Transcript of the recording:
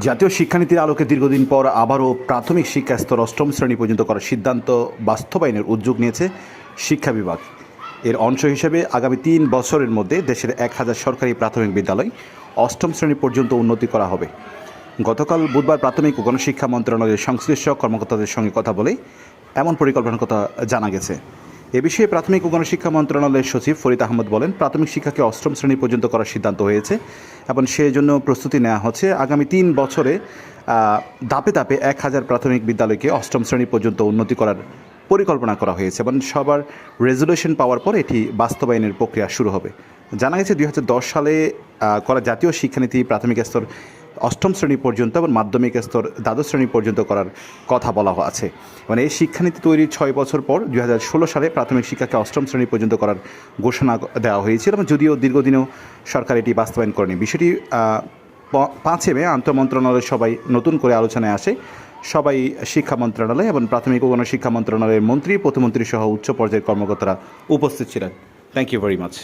জাতীয় শিক্ষানীতির আলোকে দীর্ঘদিন পর আবারও প্রাথমিক শিক্ষা স্তর অষ্টম শ্রেণি পর্যন্ত করার সিদ্ধান্ত বাস্তবায়নের উদ্যোগ নিয়েছে শিক্ষা বিভাগ। এর অংশ হিসেবে আগামী তিন বছরের মধ্যে দেশের এক হাজার সরকারি প্রাথমিক বিদ্যালয় অষ্টম শ্রেণি পর্যন্ত উন্নতি করা হবে। গতকাল বুধবার প্রাথমিক ও গণশিক্ষা মন্ত্রণালয়ের সংশ্লিষ্ট কর্মকর্তাদের সঙ্গে কথা বলে এমন পরিকল্পনার কথা জানা গেছে। এ বিষয়ে প্রাথমিক ও গণশিক্ষা মন্ত্রণালয়ের সচিব ফরিদ আহমদ বলেন, প্রাথমিক শিক্ষাকে অষ্টম শ্রেণি পর্যন্ত করার সিদ্ধান্ত হয়েছে এবং সেই জন্য প্রস্তুতি নেওয়া হচ্ছে। আগামী তিন বছরে ধাপে ধাপে এক হাজার প্রাথমিক বিদ্যালয়কে অষ্টম শ্রেণি পর্যন্ত উন্নতি করার পরিকল্পনা করা হয়েছে এবং সবার রেজলিউশন পাওয়ার পর এটি বাস্তবায়নের প্রক্রিয়া শুরু হবে। জানা গেছে দু হাজার দশ সালে করা জাতীয় শিক্ষানীতি প্রাথমিক স্তর অষ্টম শ্রেণি পর্যন্ত এবং মাধ্যমিক স্তর দ্বাদশ শ্রেণি পর্যন্ত করার কথা বলা আছে। মানে এই শিক্ষানীতি তৈরির ছয় বছর পর দু হাজার ষোলো সালে প্রাথমিক শিক্ষাকে অষ্টম শ্রেণি পর্যন্ত করার ঘোষণা দেওয়া হয়েছিল এবং যদিও দীর্ঘদিনেও সরকার এটি বাস্তবায়ন করেনি। বিষয়টি পাঁচে মে আন্তঃমন্ত্রণালয়ের সবাই নতুন করে আলোচনায় আসে। সবাই শিক্ষা মন্ত্রণালয় এবং প্রাথমিক ও গণশিক্ষা মন্ত্রণালয়ের মন্ত্রী, প্রতিমন্ত্রী সহ উচ্চ পর্যায়ের কর্মকর্তারা উপস্থিত ছিলেন। Thank you very much